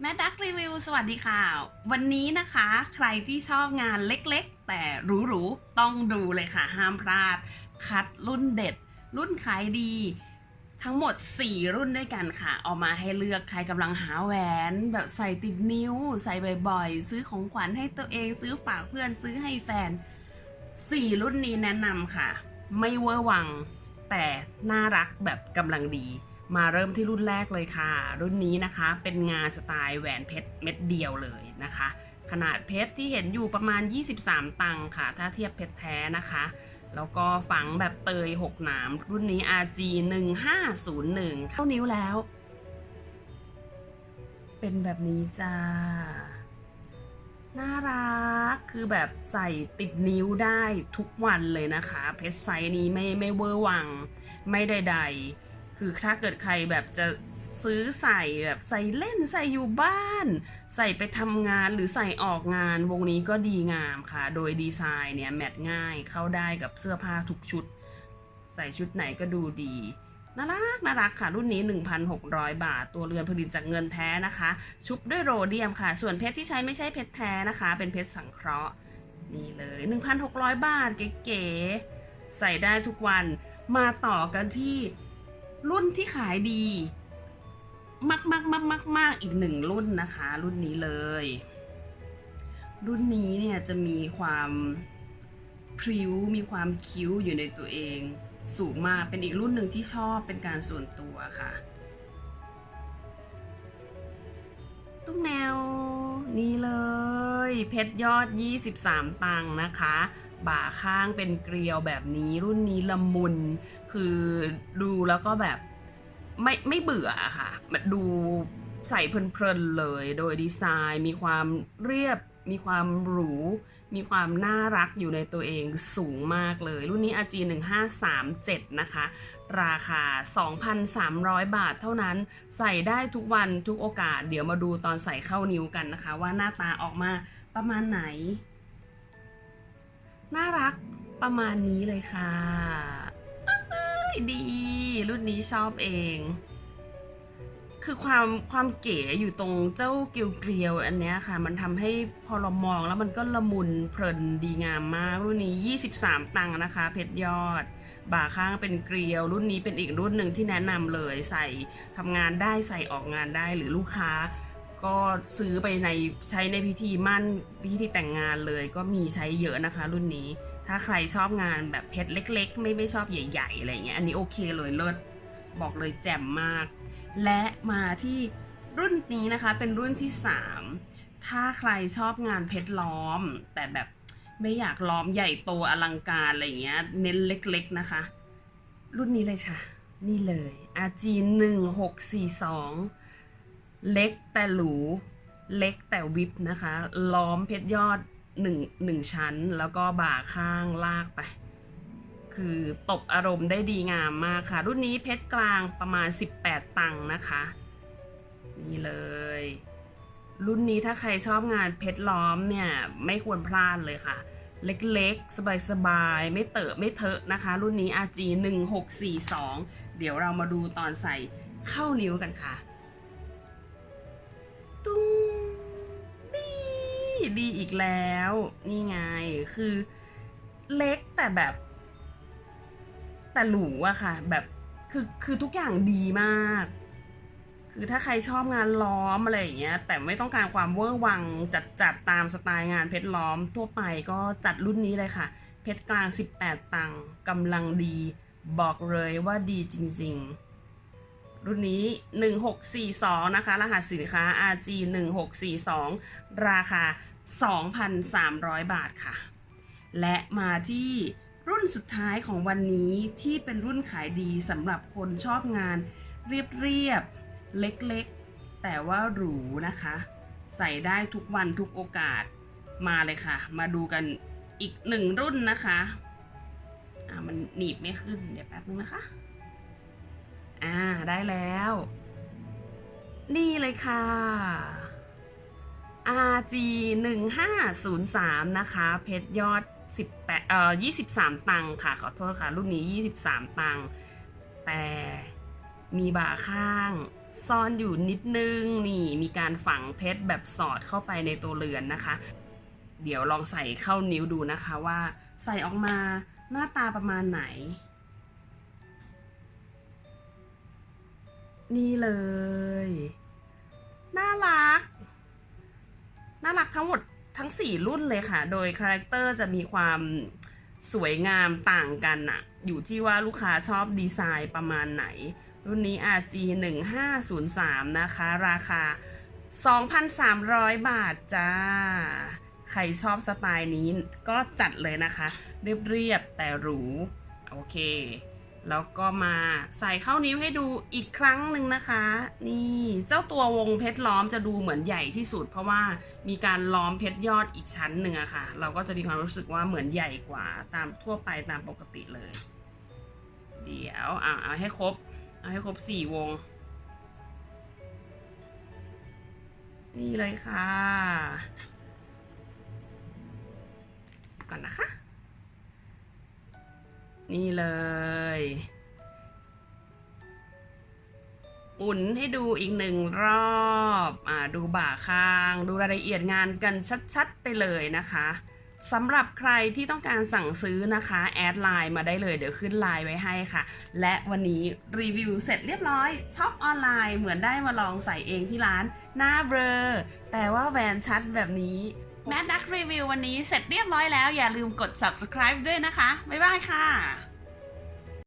แม่ดักรีวิวสวัสดีค่ะ วันนี้นะคะ ใครที่ชอบงานเล็กๆ แต่หรูๆ ต้องดูเลยค่ะ ห้ามพลาด คัดรุ่นเด็ด รุ่นขายดี ทั้งหมด 4 รุ่นด้วยกันค่ะ เอามาให้เลือกใครกำลังหาแหวน แบบใส่ติดนิ้ว ใส่บ่อยๆ ซื้อของขวัญให้ตัวเองซื้อฝากเพื่อนซื้อให้แฟน 4 รุ่นนี้แนะนำค่ะ ไม่เวอร์วัง แต่น่ารักแบบกำลังดี มาเริ่มที่รุ่นแรกเลยค่ะ รุ่นนี้นะคะเป็นงานสไตล์แหวนเพชรเม็ดเดียวเลยนะคะ ขนาดเพชรที่เห็นอยู่ประมาณ 23 ตังค์ค่ะ ถ้าเทียบเพชรแท้นะคะ แล้วก็ฝังแบบเตย 6 หนาม รุ่นนี้ RG 1501เข้านิ้วแล้ว เป็นแบบนี้จ้า น่ารัก คือแบบใส่ติดนิ้วได้ทุกวันเลยนะคะ เพชรไซส์นี้ไม่ไม่เวอร์วัง ไม่ใดๆ คือถ้าเกิดใครแบบจะซื้อใส่แบบใส่เล่นใส่อยู่บ้าน ใส่ไปทำงานหรือใส่ออกงานวงนี้ก็ดีงามค่ะ โดยดีไซน์เนี่ยแมทง่ายเข้าได้กับเสื้อผ้าทุกชุด ใส่ชุดไหนก็ดูดีน่ารักน่ารักค่ะ รุ่นนี้ 1,600 บาท ตัวเรือนผลิตจากเงินแท้นะคะ ชุบด้วยโรเดียมค่ะ ส่วนเพชรที่ใช้ไม่ใช่เพชรแท้นะคะ เป็นเพชรสังเคราะห์นี่เลย 1,600 บาทเก๋ๆใส่ได้ทุกวันมาต่อกันที่ รุ่นที่ขายดี มากมากมากมากมากอีกหนึ่งรุ่นนะคะ รุ่นนี้เลย รุ่นนี้เนี่ยจะมีความพริ้วมีความคิ้วอยู่ในตัวเอง สูงมากเป็นอีกรุ่นหนึ่งที่ชอบเป็นการส่วนตัวค่ะ ตุ้งแนวนี่เลย เพชรยอด 23 ตังค์นะคะ บ่าข้างเป็นเกลียวแบบนี้ รุ่นนี้ละมุน คือดูแล้วก็แบบไม่ไม่เบื่ออะค่ะดูใส่เพลินๆเลย โดยดีไซน์มีความเรียบ มีความหรู มีความน่ารักอยู่ในตัวเองสูงมากเลย รุ่นนี้ RG 1537นะคะ ราคา 2,300 บาทเท่านั้น ใส่ได้ทุกวันทุกโอกาส เดี๋ยวมาดูตอนใส่เข้านิ้วกันนะคะ ว่าหน้าตาออกมาประมาณไหน น่ารักประมาณนี้เลยค่ะ ดี รุ่นนี้ชอบเอง คือความความเก๋อยู่ตรงเจ้าเกลียวเกลียวอันเนี้ยค่ะ มันทำให้พอเรามองแล้วมันก็ละมุนเพลินดีงามมาก รุ่นนี้ 23 ตังค์นะคะ เพชรยอด บ่าข้างเป็นเกลียว รุ่นนี้เป็นอีกรุ่นหนึ่งที่แนะนำเลยใส่ทำงานได้ใส่ออกงานได้หรือลูกค้า ก็ซื้อไปในใช้ในพิธีมั่นพิธีแต่งงานเลย ก็มีใช้เยอะนะคะ รุ่นนี้ ถ้าใครชอบงานแบบเพชรเล็ก ๆ ไม่ไม่ชอบใหญ่ๆอะไรเงี้ยอันนี้โอเคเลยเลิศบอกเลยแจ่มมาก และมาที่รุ่นนี้นะคะเป็นรุ่นที่ 3 ถ้าใครชอบงานเพชรล้อม แต่แบบไม่อยากล้อมใหญ่โตอลังการอะไรเงี้ยเน้นเล็ก ๆนะคะ รุ่นนี้เลยค่ะ นี่เลย RG 1642 เล็กแต่หรู เล็กแต่วิบนะคะ ล้อมเพชรยอดหนึ่งหนึ่งชั้น แล้วก็บ่าข้างลากไป คือตบอารมณ์ได้ดีงามมากค่ะ รุ่นนี้เพชรกลางประมาณ 18 ตังค์นะคะ นี่เลย รุ่นนี้ถ้าใครชอบงานเพชรล้อมเนี่ย ไม่ควรพลาดเลยค่ะ เล็กๆ สบายๆ ไม่เตอะไม่เทอะนะคะ รุ่นนี้ RG 1642 เดี๋ยวเรามาดูตอนใส่เข้านิ้วกันค่ะ ดีอีกแล้ว นี่ไง คือเล็กแต่แบบ แต่หรูอะค่ะ แบบคือคือทุกอย่างดีมาก คือถ้าใครชอบงานล้อมอะไรอย่างเงี้ย แต่ไม่ต้องการความเวอร์วังจัดจัดตามสไตล์งานเพชรล้อมทั่วไปก็จัดรุ่นนี้เลยค่ะ เพชรกลาง 18 ตังค์กำลังดี บอกเลยว่าดีจริง ๆ รุ่นนี้ 1642 นะคะ รหัสสินค้า RG 1642 ราคา 2,300 บาทค่ะ และมาที่รุ่นสุดท้ายของวันนี้ที่เป็นรุ่นขายดีสำหรับคนชอบงาน เรียบๆ เล็กๆ แต่ว่าหรูนะคะ ใส่ได้ทุกวันทุกโอกาสมาเลยค่ะ มาดูกันอีกหนึ่งรุ่นนะคะ อ่ามันหนีบไม่ขึ้น เดี๋ยวแป๊บนึงนะคะ อ่า ได้แล้ว นี่เลยค่ะ RG 1503 นะคะ เพชรยอด18เอ่อ23 ตังค์ค่ะ ขอโทษค่ะ รุ่นนี้ 23 ตังค์แต่มีบ่าข้าง ซ่อนอยู่นิดนึง นี่มีการฝังเพชรแบบสอดเข้าไปในตัวเรือนนะคะ เดี๋ยวลองใส่เข้านิ้วดูนะคะว่าใส่ออกมาหน้าตาประมาณไหน นี่เลย น่ารัก น่ารักทั้งหมดทั้ง4รุ่นเลยค่ะ โดยคาแรคเตอร์จะมีความสวยงามต่างกันอะอยู่ที่ว่าลูกค้าชอบดีไซน์ประมาณไหน รุ่นนี้ RG 1503นะคะ ราคา 2,300 บาทจ้า ใครชอบสไตล์นี้ก็จัดเลยนะคะ เรียบๆแต่หรู โอเค แล้วก็มาใส่เข้านิ้วให้ดูอีกครั้งหนึ่งนะคะ นี่เจ้าตัววงเพชรล้อมจะดูเหมือนใหญ่ที่สุด เพราะว่ามีการล้อมเพชรยอดอีกชั้นหนึ่งอะค่ะ เราก็จะมีความรู้สึกว่าเหมือนใหญ่กว่าตามทั่วไปตามปกติเลย เดี๋ยวอ่าเอาให้ครบเอาให้ครบสี่วง นี่เลยค่ะ ก่อนนะคะ นี่เลยหมุนให้ดูอีกหนึ่งรอบอ่าดูบ่าข้าง ดูรายละเอียดงานกันชัดๆไปเลยนะคะสำหรับใครที่ต้องการสั่งซื้อนะคะ แอดไลน์มาได้เลยเดี๋ยวขึ้นไลน์ไว้ให้ค่ะ และวันนี้รีวิวเสร็จเรียบร้อยช็อปออนไลน์เหมือนได้มาลองใส่เองที่ร้านหน้าเบลอแต่ว่าแวนชัดแบบนี้ แมดดักรีวิววันนี้เสร็จเรียบร้อยแล้วอย่าลืมกด subscribe ด้วยนะคะ บ๊ายบายค่ะ